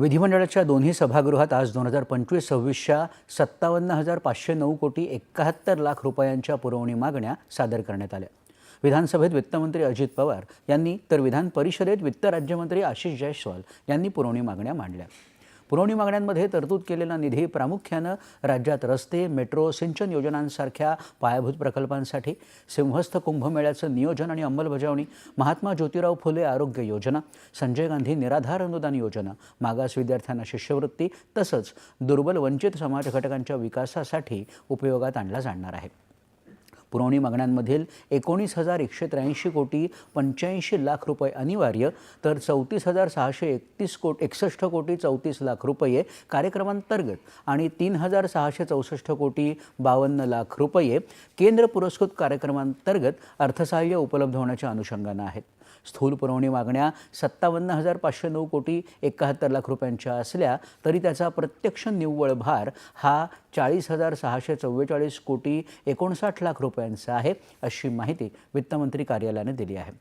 विधिमंडळाच्या दोन्ही सभागृहात आज दोन हजार पंचवीस सव्वीसच्या सत्तावन्न हजार पाचशे नऊ कोटी एकाहत्तर लाख रुपयांच्या पुरवणी मागण्या सादर करण्यात आल्या. विधानसभेत वित्तमंत्री अजित पवार यांनी तर विधान परिषदेत वित्त राज्यमंत्री आशिष जयस्वाल यांनी पुरवणी मागण्या मांडल्या. पुरवणी मागण्यांमध्ये तरतूद केलेला निधी प्रामुख्यानं राज्यात रस्ते मेट्रो सिंचन योजनांसारख्या पायाभूत प्रकल्पांसाठी सिंहस्थ कुंभमेळ्याचं नियोजन आणि अंमलबजावणी महात्मा ज्योतिराव फुले आरोग्य योजना संजय गांधी निराधार अनुदान योजना मागास विद्यार्थ्यांना शिष्यवृत्ती तसंच दुर्बल वंचित समाज घटकांच्या विकासासाठी उपयोगात आणला जाणार आहे. पुरवणी मागण्यांमधील एकोणीस हजार एकशे त्र्याऐंशी कोटी पंच्याऐंशी लाख रुपये अनिवार्य तर चौतीस हजार सहाशे एकतीस कोट एकसष्ट कोटी चौतीस लाख रुपये कार्यक्रमांतर्गत आणि तीन हजार सहाशे चौसष्ट कोटी बावन्न लाख रुपये केंद्र पुरस्कृत कार्यक्रमांतर्गत अर्थसहाय्य उपलब्ध होण्याच्या अनुषंगानं आहेत. स्थूल पुरवणी मागण्या सत्तावन्न हजार पाचशे नऊ कोटी एकाहत्तर लाख रुपयांच्या असल्या तरी त्याचा प्रत्यक्ष निव्वळ भार हा चाळीस हजार सहाशे चव्वेचाळीस कोटी एकोणसाठ लाख रुपयांचा आहे अशी माहिती वित्तमंत्री कार्यालयाने दिली आहे.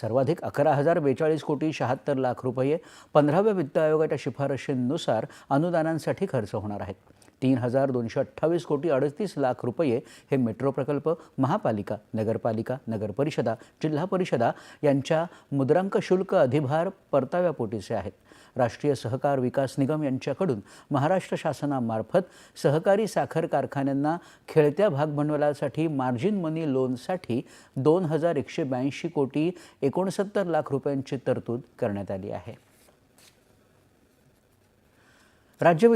सर्वाधिक अकरा हजार बेचाळीस कोटी शहात्तर लाख रुपये पंधराव्या वित्त आयोगाच्या शिफारशींनुसार अनुदानांसाठी खर्च होणार आहेत तीन हजार दोनशे अठ्ठावीस कोटी अडतीस लाख रुपये हे मेट्रो प्रकल्प महापालिका नगरपालिका नगरपरिषदा जिल्हा परिषदा यांच्या मुद्रांक शुल्क अधिभार परताव्यापोटीचे आहेत. राष्ट्रीय सहकार विकास निगम यांच्याकडून महाराष्ट्र शासनामार्फत सहकारी साखर कारखान्यांना खेळत्या भागभांडवलासाठी मार्जिन मनी लोनसाठी दोन हजार एकशे ब्याऐंशी कोटी एकोणसत्तर लाख रुपयांची तरतूद करण्यात आली आहे. राज्य